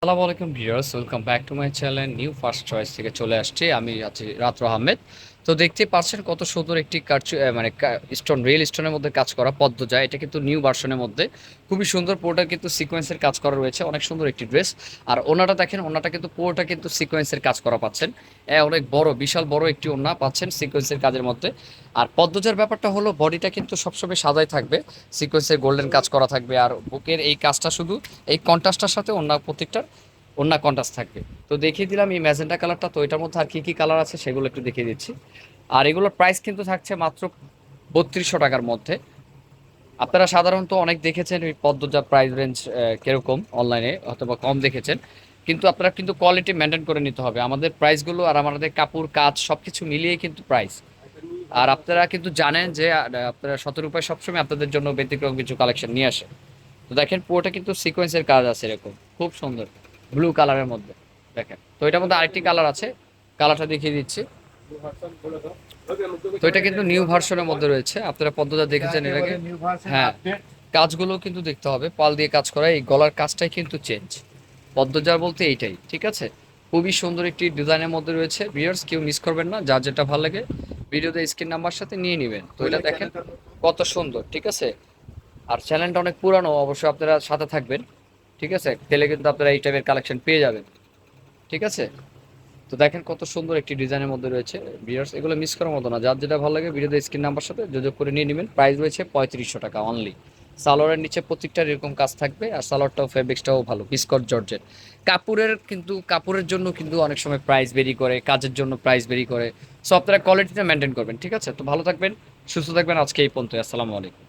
আসসালামু আলাইকুম viewers, welcome back to my channel, new first choice থেকে চলে আসছি আমি আছি রাত্র আহমেদ। তো দেখতে পাচ্ছেন কত সুন্দর একটি কাজ মানে স্টোন রিয়েল স্টোনের মধ্যে কাজ করা পদ্মজা এটা কিন্তু নিউ ভার্সনের মধ্যে। খুবই সুন্দর পোর্টার কিন্তু সিকোয়েন্সের কাজ করা রয়েছে। অনেক সুন্দর একটি ড্রেস আর ওনাটা দেখেন ওনাটা কিন্তু পোর্টা কিন্তু সিকোয়েন্সের কাজ করা পাচ্ছেন। অনেক বড়, বিশাল বড় একটি ওনা পাচ্ছেন সিকোয়েন্সের কাজের মধ্যে। আর পদ্মজার ব্যাপারটা হলো বডিটা কিন্তু সবসময় সাদাই থাকবে। সিকোয়েন্সের গোল্ডেন কাজ করা থাকবে। আর বুকের এই কাজটা শুধু, এই কন্ট্রাস্টটার সাথে অন্য প্রত্যেকটার অন্য কন্ট্রাস্ট থাকবে। তো দেখিয়ে দিলাম এই ম্যাজেন্টা কালারটা তো এটার মধ্যে আর কী কী কালার আছে সেগুলো একটু দেখিয়ে দিচ্ছি। আর এগুলোর প্রাইস কিন্তু থাকছে মাত্র বত্রিশশো টাকার মধ্যে। আপনারা সাধারণত অনেক দেখেছেন এই পদ্মজা প্রাইস রেঞ্জ কীরকম অনলাইনে অথবা কম দেখেছেন। কিন্তু আপনারা কিন্তু কোয়ালিটি মেনটেন করে নিতে হবে। আমাদের প্রাইসগুলো আর আমাদের কাপড়, কাজ সব কিছু মিলিয়ে কিন্তু প্রাইস আর আপনারা কিন্তু জানেন যে আপনারা সতেরো রূপায় সবসময় আপনাদের জন্য ব্যতিক্রম কিছু কালেকশন নিয়ে আসে তো দেখেন পুরোটা কিন্তু সিকোয়েন্সের কাজ আছে এরকম। খুব সুন্দর। ব্লু কালারের মধ্যে, দেখেন। তো এটার মধ্যে আরেকটি কালার আছে কালারটা দেখিয়ে দিচ্ছি। তো এটা কিন্তু নিউ ভার্সনের মধ্যে রয়েছে, আপনারা পদ্মজা দেখেছেন এর আগে। হ্যাঁ। কাজগুলো কিন্তু দেখতে হবে, পাল দিয়ে কাজ করা, এই গলার কাজটাই কিন্তু চেঞ্জ পদ্মজার বলতে এইটাই, ঠিক আছে? খুবই সুন্দর একটি ডিজাইনের মধ্যে রয়েছে। ভিউয়ার্স কেউ মিস করবেন না, যার যেটা ভালো লাগে, ভিডিওতে স্ক্রিন নাম্বার সাথে নিয়ে নেবেন। তো এটা দেখেন কত সুন্দর, ঠিক আছে? আর চ্যানেলটা অনেক পুরানো, অবশ্যই আপনারা সাথে থাকবেন। ঠিক আছে? তেলে কিন্তু আপনারা এই টাইপের কালেকশন পেয়ে যাবেন। ঠিক আছে? তো দেখেন কত সুন্দর একটি ডিজাইনের মধ্যে রয়েছে ভিউয়ার্স। এগুলো মিস করার মতো না। যার যেটা ভালো লাগে ভিডিওতে স্ক্রিন নাম্বার সাথে যোগাযোগ করে নিয়ে নেবেন। প্রাইস রয়েছে পঁয়ত্রিশশো টাকা অনলি সালোয়ারের নিচে প্রত্যেকটা এরকম কাজ থাকবে আর সালোয়ারটাও ফেব্রিক্সটাও ভালো। বিস্কট জর্জের কাপড়ের কিন্তু, কাপড়ের জন্য কিন্তু অনেক সময় প্রাইস বেরি করে, কাজের জন্য প্রাইস বেরি করে। সো আপনারা কোয়ালিটিটা মেনটেন করবেন, ঠিক আছে? তো ভালো থাকবেন, সুস্থ থাকবেন। আজকে এই পর্যন্ত আসসালামু আলাইকুম।